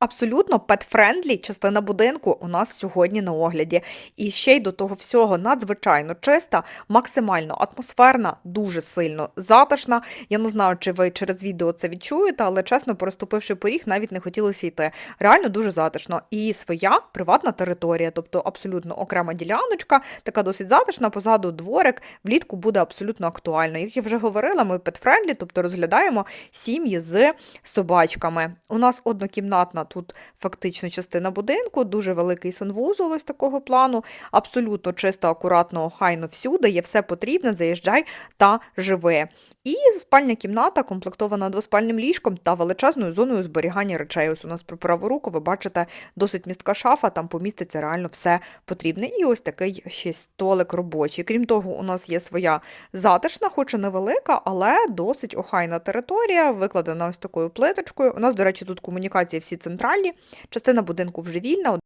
Абсолютно pet-friendly частина будинку у нас сьогодні на огляді. І ще й до того всього надзвичайно чиста, максимально атмосферна, дуже сильно затишна. Я не знаю, чи ви через відео це відчуєте, але чесно, переступивши поріг, навіть не хотілося йти. Реально дуже затишно. І своя приватна територія, тобто абсолютно окрема діляночка, така досить затишна, позаду дворик, влітку буде абсолютно актуально. Як я вже говорила, ми pet-friendly, тобто розглядаємо сім'ї з собачками. У нас однокімнатна тут фактично частина будинку, дуже великий санвузол ось такого плану, абсолютно чисто, акуратно, охайно всюди, є все потрібне, заїжджай та живи. І спальня кімната комплектована двоспальним ліжком та величезною зоною зберігання речей. Ось у нас про праву руку, ви бачите, досить містка шафа, там поміститься реально все потрібне. І ось такий ще столик робочий. Крім того, у нас є своя затишна, хоч і невелика, але досить охайна територія, викладена ось такою плиточкою. У нас, до речі, тут комунікації всі центральні, частина будинку вже вільна.